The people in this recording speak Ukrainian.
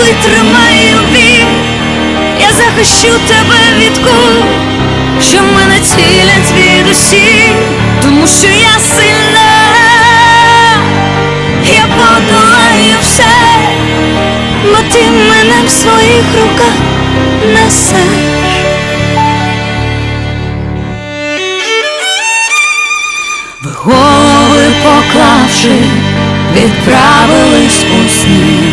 витримаю біль, я захищу тебе від кул, що мене цілять звідусіль, тому що я сильна, я подолаю все, бо ти мене в своїх руках несеш. Ви голови поклавши, відправились у сни.